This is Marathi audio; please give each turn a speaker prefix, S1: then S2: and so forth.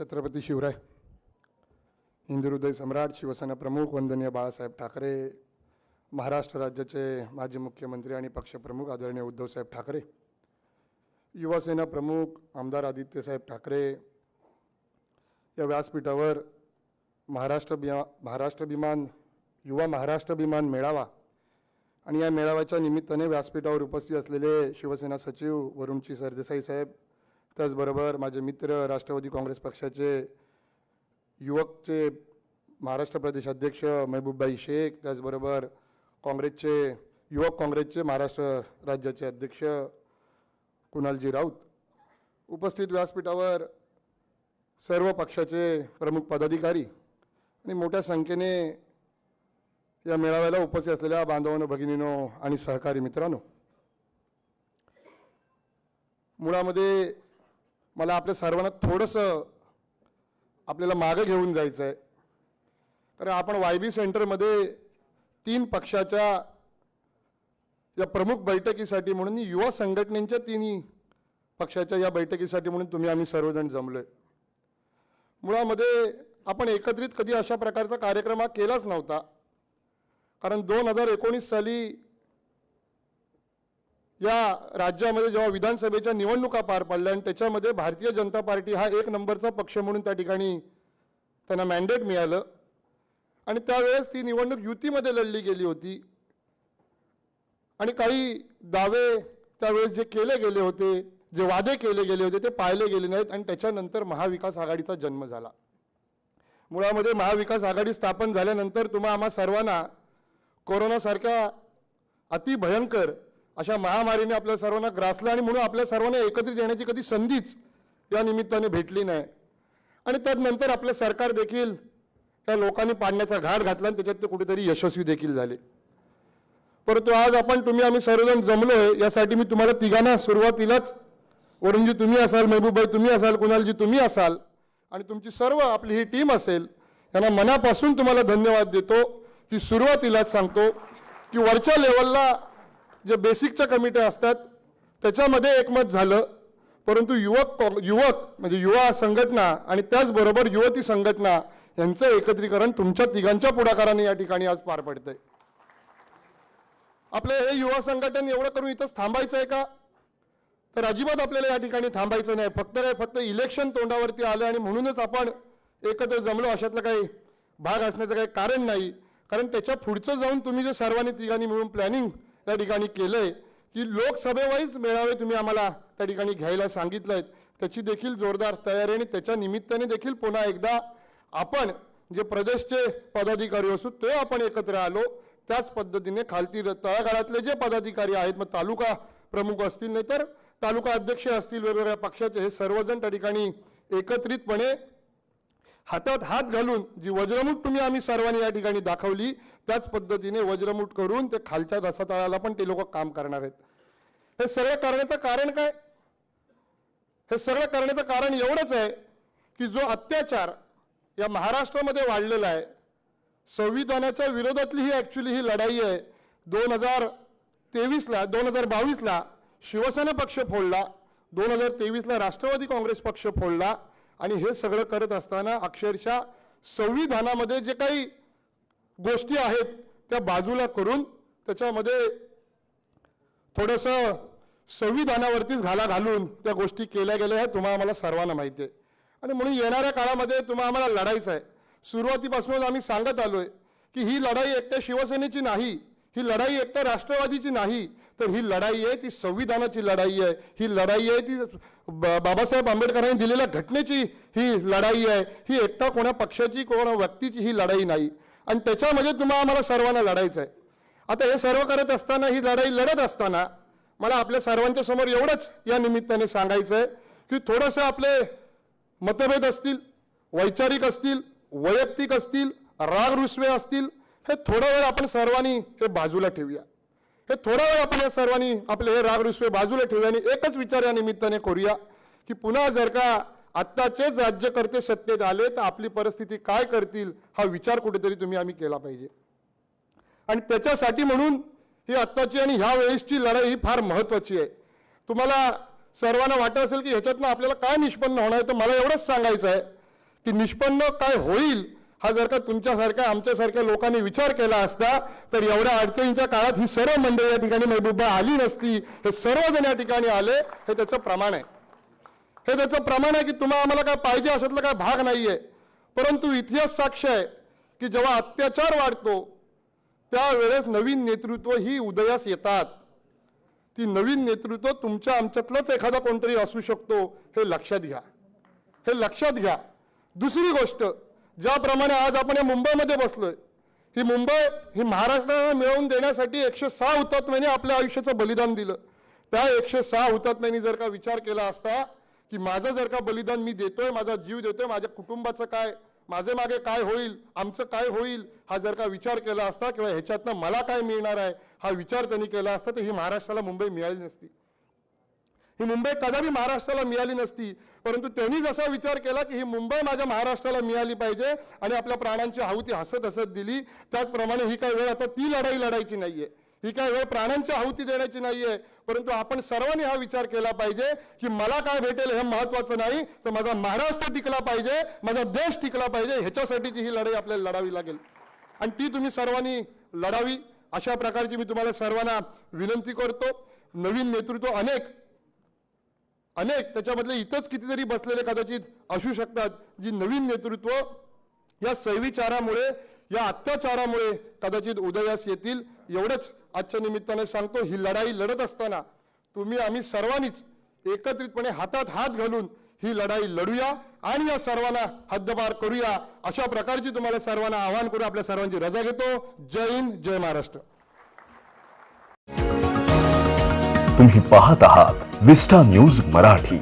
S1: छत्रपती शिवराय हिंदुहृदय सम्राट शिवसेना प्रमुख वंदनीय बाळासाहेब ठाकरे महाराष्ट्र राज्याचे माजी मुख्यमंत्री आणि पक्षप्रमुख आदरणीय उद्धवसाहेब ठाकरे युवासेना प्रमुख आमदार आदित्यसाहेब ठाकरे या व्यासपीठावर महाराष्ट्र बिमा महाराष्ट्र विमान युवा महाराष्ट्र विमान मेळावा आणि या मेळाव्याच्या निमित्ताने व्यासपीठावर उपस्थित असलेले शिवसेना सचिव वरुणची सरदेसाई साहेब त्याचबरोबर माझे मित्र राष्ट्रवादी काँग्रेस पक्षाचे युवकचे महाराष्ट्र प्रदेश अध्यक्ष महबूबबाई शेख त्याचबरोबर काँग्रेसचे युवक काँग्रेसचे महाराष्ट्र राज्याचे अध्यक्ष कुणालजी राऊत. उपस्थित व्यासपीठावर सर्व पक्षाचे प्रमुख पदाधिकारी आणि मोठ्या संख्येने या मेळाव्याला उपस्थित असलेल्या बांधवांनो भगिनीनो आणि सहकारी मित्रांनो. मुळामध्ये मला आपल्या सर्वांना थोडंसं आपल्याला मागं घेऊन जायचं आहे कारण आपण वाय बी सेंटरमध्ये तीन पक्षाच्या या प्रमुख बैठकीसाठी म्हणून युवा संघटनेच्या तिन्ही पक्षाच्या या बैठकीसाठी म्हणून तुम्ही आम्ही सर्वजण जमलोय. मुळामध्ये आपण एकत्रित कधी अशा प्रकारचा कार्यक्रम हा केलाच नव्हता. कारण दोन हजार एकोणीस साली या राज्यामध्ये जेव्हा विधानसभेच्या निवडणुका पार पडल्या आणि त्याच्यामध्ये भारतीय जनता पार्टी हा एक नंबरचा पक्ष म्हणून त्या ठिकाणी त्यांना मॅन्डेट मिळालं. आणि त्यावेळेस ती निवडणूक युतीमध्ये लढली गेली होती. आणि काही दावे त्यावेळेस जे केले गेले होते जे वादे केले गेले होते ते पाळले गेले नाहीत आणि त्याच्यानंतर महाविकास आघाडीचा जन्म झाला. मुळामध्ये महाविकास आघाडी स्थापन झाल्यानंतर तुम्हा आम्हा सर्वांना कोरोनासारख्या अतिभयंकर अशा महामारीने आपल्या सर्वांना ग्रासलं आणि म्हणून आपल्या सर्वांना एकत्रित येण्याची कधी संधीच या निमित्ताने भेटली नाही. आणि त्यानंतर आपलं सरकार देखील त्या लोकांनी पाडण्याचा घाट घातला आणि त्याच्यात ते कुठेतरी यशस्वी देखील झाले. परंतु आज आपण तुम्ही आम्ही सर्वजण जमलो आहे यासाठी मी तुम्हाला तिघांना सुरुवातीलाच वरुणजी तुम्ही असाल महबूबाई तुम्ही असाल कुणालजी तुम्ही असाल आणि तुमची सर्व आपली ही टीम असेल यांना मनापासून तुम्हाला धन्यवाद देतो. की सुरुवातीलाच सांगतो की वरच्या लेवलला जे बेसिकच्या कमिट्या असतात त्याच्यामध्ये एकमत झालं. परंतु युवक युवक म्हणजे युवा संघटना आणि त्याचबरोबर युवती संघटना यांचं एकत्रीकरण तुमच्या तिघांच्या पुढाकाराने या ठिकाणी आज पार पडतंय. आपलं हे युवा संघटन एवढं करून इथंच थांबायचं आहे का? तर अजिबात आपल्याला या ठिकाणी थांबायचं नाही. फक्त काय फक्त इलेक्शन तोंडावरती आलं आणि म्हणूनच आपण एकत्र जमलो. अशातलं काही भाग असण्याचं काही कारण नाही. कारण त्याच्या पुढचं जाऊन तुम्ही जे सर्वांनी तिघांनी मिळून प्लॅनिंग या ठिकाणी केलंय की लोकसभेवाईज मेळावे तुम्ही आम्हाला त्या ठिकाणी घ्यायला सांगितलंय. त्याची देखील जोरदार तयारी आणि त्याच्या निमित्ताने देखील पुन्हा एकदा आपण जे प्रदेशचे पदाधिकारी असू ते आपण एकत्र आलो. त्याच पद्धतीने खालती तळागाळातले जे पदाधिकारी आहेत मग तालुका प्रमुख असतील नाही तर तालुका अध्यक्ष असतील वेगवेगळ्या पक्षाचे हे सर्वजण त्या ठिकाणी एकत्रितपणे हातात हात घालून जी वज्रमूठ तुम्ही आम्ही सर्वांनी या ठिकाणी दाखवली त्याच पद्धतीने वज्रमूठ करून ते खालच्या रसातळाला पण ते लोक काम करणार आहेत. हे सगळं करण्याचं कारण काय? हे सगळं करण्याचं कारण एवढंच आहे की जो अत्याचार या महाराष्ट्रामध्ये वाढलेला आहे संविधानाच्या विरोधातली ही ॲक्च्युली ही लढाई आहे. दोन हजार तेवीसला दोन हजार बावीसला शिवसेना पक्ष फोडला दोन हजार तेवीसला राष्ट्रवादी काँग्रेस पक्ष फोडला आणि हे सगळं करत असताना अक्षरशः संविधानामध्ये जे काही गोष्टी आहेत त्या बाजूला करून त्याच्यामध्ये थोडंसं संविधानावरतीच घाला घालून त्या गोष्टी केल्या गेल्या आहेत तुम्हाला आम्हाला सर्वांना माहिती आहे. आणि म्हणून येणाऱ्या काळामध्ये तुम्हाला आम्हाला लढायचं आहे. सुरुवातीपासूनच आम्ही सांगत आलो आहे की ही लढाई एकट्या शिवसेनेची नाही ही लढाई एकट्या राष्ट्रवादीची नाही तर ही लढाई आहे ती संविधानाची लढाई आहे. ही लढाई आहे ती बाबासाहेब आंबेडकरांनी दिलेल्या घटनेची ही लढाई आहे. ही एकटा कोणा पक्षाची कोणा व्यक्तीची ही लढाई नाही. आणि त्याच्यामध्ये तुम्हाला आम्हाला सर्वांना लढायचं आहे आता हे सर्व करत असताना ही लढाई लढत असताना मला आपल्या सर्वांच्या समोर एवढंच या निमित्ताने सांगायचं आहे की थोडंसं आपले मतभेद असतील वैचारिक असतील वैयक्तिक असतील राग रुसवे असतील हे थोडा वेळ आपण सर्वांनी हे बाजूला ठेवूया. हे थोडा वेळ आपण या सर्वांनी आपले हे राग रुसवे बाजूला ठेवूया आणि एकच विचार या निमित्ताने करूया की पुन्हा जर का आत्ताचेच राज्यकर्ते सत्तेत आले तर आपली परिस्थिती काय करतील हा विचार कुठेतरी तुम्ही आम्ही केला पाहिजे. आणि त्याच्यासाठी म्हणून ही आत्ताची आणि ह्या वेळेसची लढाई ही फार महत्त्वाची आहे. तुम्हाला सर्वांना वाटत असेल की ह्याच्यातनं आपल्याला काय निष्पन्न होणार आहे तर मला एवढंच सांगायचं आहे की निष्पन्न काय होईल हा जर का तुमच्यासारख्या आमच्यासारख्या लोकांनी विचार केला असता तर एवढ्या अडचणीच्या काळात ही सर्व मंडळी या ठिकाणी महबूबा आली नसती. हे सर्वजण या ठिकाणी आले हे त्याचं प्रमाण आहे. हे त्याचं प्रमाण आहे की तुम्हाला आम्हाला काय पाहिजे अशातला काय भाग नाही आहे परंतु इतिहास साक्ष आहे की जेव्हा अत्याचार वाढतो त्यावेळेस नवीन नेतृत्व ही उदयास येतात. ती नवीन नेतृत्व तुमच्या आमच्यातलंच एखादा कोणतरी असू शकतो हे लक्षात घ्या. हे लक्षात घ्या. दुसरी गोष्ट ज्याप्रमाणे आज आपण या मुंबईमध्ये बसलोय ही मुंबई ही महाराष्ट्राला मिळवून देण्यासाठी एकशे सहा हुतात्म्यांनी आपल्या आयुष्याचं बलिदान दिलं. त्या एकशे सहा हुतात्म्यांनी जर का विचार केला असता की माझं जर का बलिदान मी देतोय माझा जीव देतोय माझ्या कुटुंबाचं काय माझे मागे काय होईल आमचं काय होईल हा जर का विचार केला असता किंवा ह्याच्यातनं मला काय मिळणार आहे हा विचार त्यांनी केला असता तर ही महाराष्ट्राला मुंबई मिळाली नसती. ही मुंबई कदापि महाराष्ट्राला मिळाली नसती परंतु त्यांनी जसा विचार केला की ही मुंबई माझ्या महाराष्ट्राला मिळाली पाहिजे आणि आपल्या प्राणांची आहुती हसत हसत दिली त्याचप्रमाणे ही काय वेळ आता ती लढाई लढायची नाहीये. ही काय वेळ प्राणांची आहुती देण्याची नाहीये. परंतु आपण सर्वांनी हा विचार केला पाहिजे की मला काय भेटेल हे महत्वाचं नाही तर माझा महाराष्ट्र टिकला पाहिजे माझा देश टिकला पाहिजे ह्याच्यासाठीची ही लढाई आपल्याला लढावी लागेल. आणि ती तुम्ही सर्वांनी लढावी अशा प्रकारची मी तुम्हाला सर्वांना विनंती करतो. नवीन नेतृत्व अनेक अनेक त्याच्यामधले इथंच कितीतरी बसलेले कदाचित असू शकतात जी नवीन नेतृत्व या सैविचारामुळे या अत्याचारामुळे कदाचित उदयास येतील. एवढंच आजच्या निमित्ताने सांगतो ही लढाई लढत असताना तुम्ही आम्ही सर्वांनीच एकत्रितपणे हातात हात घालून ही लढाई लढूया आणि या सर्वांना हद्दपार करूया. अशा प्रकारची तुम्हाला सर्वांना आवाहन करू आपल्या सर्वांची रजा घेतो. जय हिंद जय महाराष्ट्र.
S2: तुम्ही पाहत आहात विस्टा न्यूज मराठी.